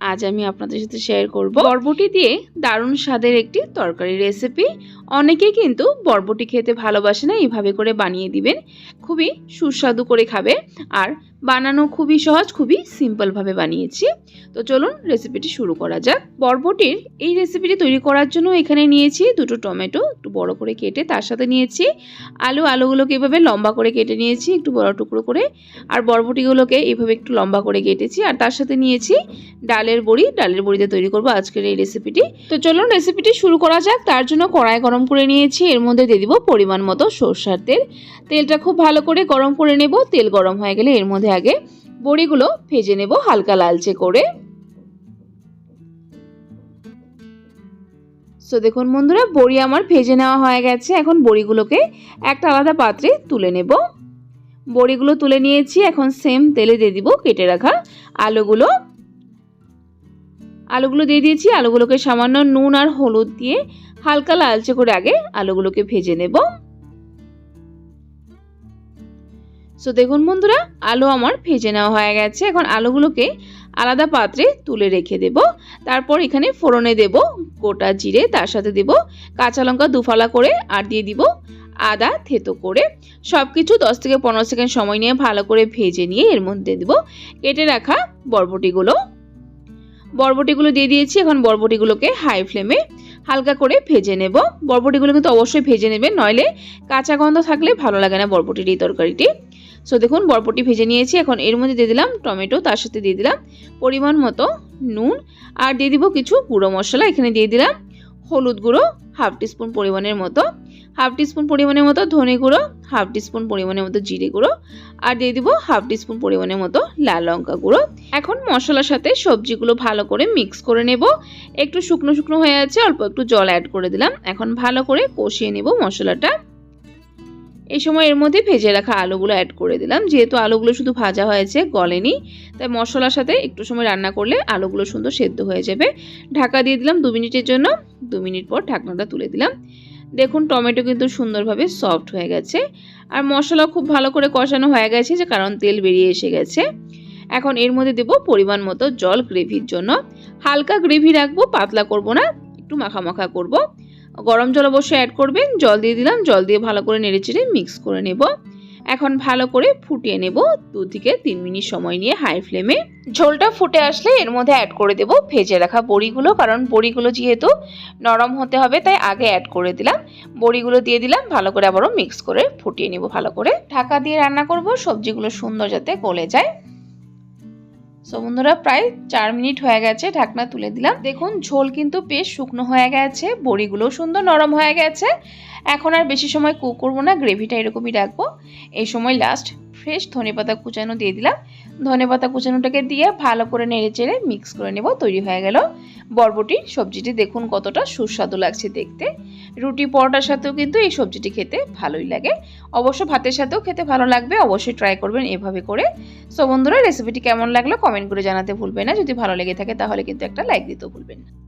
আজ আমি আপনাদের সাথে শেয়ার করব বরবটি দিয়ে দারুণ স্বাদের একটি তরকারি রেসিপি অনেকে কিন্তু বরবটি খেতে ভালোবাসে না এইভাবে করে বানিয়ে দিবেন। খুবই সুস্বাদু করে খাবে আর বানানো খুবই সহজ, খুবই সিম্পলভাবে বানিয়েছি। তো চলুন রেসিপিটি শুরু করা যাক। বরবটির এই রেসিপিটি তৈরি করার জন্য এখানে নিয়েছি দুটো টমেটো, একটু বড় করে কেটে তার সাথে নিয়েছি আলু। আলুগুলোকে এভাবে লম্বা করে কেটে নিয়েছি, একটু বড় টুকরো করে। আর বরবটিগুলোকে এইভাবে একটু লম্বা করে কেটেছি। আর তার সাথে নিয়েছি ডালের বড়ি, ডালের বড়িতে তৈরি করব আজকের এই রেসিপিটি তো চলুন রেসিপিটি শুরু করা যাক। তার জন্য কড়াই গরম করে নিয়েছি। এর মধ্যে দিয়ে দিব পরিমাণ মতো সরষার তেল। তেলটা খুব ভালো করে গরম করে নেব। তেল গরম হয়ে গেলে এর মধ্যে আগে বড়িগুলো ভেজে নেব হালকা লালচে করে। সো দেখুন বন্ধুরা, বড়ি আমার ভেজে নেওয়া হয়ে গেছে। এখন বড়িগুলোকে একটা আলাদা পাত্রে তুলে নেব। বড়িগুলো তুলে নিয়েছি। এখন সেম তেলে দিয়ে দিব কেটে রাখা আলুগুলো। আলুগুলো দিয়ে দিয়েছি। আলুগুলোকে সামান্য নুন আর হলুদ দিয়ে হালকা লালচে করে আগে আলুগুলোকে ভেজে নেব। সো দেখুন বন্ধুরা, আলু আমার ভেজে নেওয়া হয়ে গেছে। এখন আলুগুলোকে আলাদা পাত্রে তুলে রেখে দেব। তারপর এখানে ফোড়নে দেব গোটা জিরে, তার সাথে দেব কাঁচা লঙ্কা দুফালা করে আর দিয়ে দিব আদা থেতো করে। সব কিছু দশ থেকে পনেরো সেকেন্ড সময় নিয়ে ভালো করে ভেজে নিয়ে এর মধ্যে দেব। কেটে রাখা বরবটিগুলো। বরবটিগুলো দিয়ে দিয়েছি, এখন বরবটিগুলোকে হাই ফ্লেমে হালকা করে ভেজে নেব। বরবটিগুলো কিন্তু অবশ্যই ভেজে নেবেন নইলে কাঁচা গন্ধ থাকলে ভালো লাগে না বরবটির এই তরকারিটি। সো দেখুন, বরবটি ভেজে নিয়েছি, এখন এর মধ্যে দিয়ে দিলাম টমেটো, তার সাথে দিয়ে দিলাম পরিমাণ মতো নুন, আর দিয়ে দিব কিছু গুঁড়ো মশলা, এখানে দিয়ে দিলাম হলুদ গুঁড়ো হাফ টিস্পুন পরিমাণের মতো হাফ টিস্পুন পরিমাণের মতো ধনে গুঁড়ো, হাফ টিস্পুন পরিমাণের মতো জিরে গুঁড়ো আর দিয়ে দিব হাফ টিস্পুন পরিমাণের মতো লাল লঙ্কা গুঁড়ো। এখন মশলার সাথে সবজিগুলো ভালো করে মিক্স করে নেব। একটু শুকনো শুকনো হয়ে আছে, অল্প একটু জল অ্যাড করে দিলাম। এখন ভালো করে কষিয়ে নেব মশলাটা। এই সময় এর মধ্যে ভেজে রাখা আলুগুলো অ্যাড করে দিলাম। যেহেতু আলুগুলো শুধু ভাজা হয়েছে, গলেনি, তাই মশলার সাথে একটু সময় রান্না করলে আলুগুলো সুন্দর সেদ্ধ হয়ে যাবে। ঢাকা দিয়ে দিলাম দু মিনিটের জন্য। দু মিনিট পর ঢাকনাটা তুলে দিলাম। দেখুন, টমেটো কিন্তু সুন্দরভাবে সফট হয়ে গেছে। আর মশলা খুব ভালো করে কষানো হয়ে গেছে যে কারণ তেল বেরিয়ে এসে গেছে। এখন এর মধ্যে দেব পরিমাণ মতো জল গ্রেভির জন্য। হালকা গ্রেভি রাখব, পাতলা করব না, একটু মাখা মাখা করব। গরম জল অবশ্যই অ্যাড করবেন, জল দিয়ে দিলাম, জল দিয়ে ভালো করে নেড়েচেড়ে মিক্স করে নেব। এখন ভালো করে ফুটিয়ে নেব। দু থেকে তিন মিনিট সময় নিয়ে হাই ফ্লেমে ঝোলটা ফুটে আসলে এর মধ্যে অ্যাড করে দেব ভেজে রাখা বড়িগুলো, কারণ বড়িগুলো যেহেতু নরম হতে হবে, তাই আগে অ্যাড করে দিলাম। বড়িগুলো দিয়ে দিলাম, ভালো করে আবারও মিক্স করে ফুটিয়ে নেব ভালো করে। ঢাকা দিয়ে রান্না করব, সবজিগুলো সুন্দর যাতে গলে যায়। সো বন্ধুরা, প্রায় চার মিনিট হয়ে গেছে, ঢাকনা তুলে দিলাম। দেখুন, ঝোল কিন্তু বেশ শুকনো হয়ে গেছে বড়িগুলো সুন্দর নরম হয়ে গেছে। এখন আর বেশি সময় কুক করব না, গ্রেভিটা এরকমই রাখব। এই সময় লাস্ট ফ্রেশ ধনেপাতা কুচানো দিয়ে দিলাম। ধনেপাতা কুচানোটাকে দিয়ে ভালো করে নেড়ে চেড়ে মিক্স করে নেব, তৈরি হয়ে গেল। বরবটি, সবজিটি দেখুন কতটা সুস্বাদু লাগছে দেখতে। রুটি পরোটার সাথেও কিন্তু এই সবজিটি খেতে ভালোই লাগে। অবশ্য ভাতের সাথেও খেতে ভালো লাগবে, অবশ্যই ট্রাই করবেন এভাবে করে। সো বন্ধুরা রেসিপিটি কেমন লাগল কমেন্ট করে জানাতে ভুলবেন না। যদি ভালো লেগে থাকে, তাহলে কিন্তু একটা লাইক দিতেও ভুলবেন না।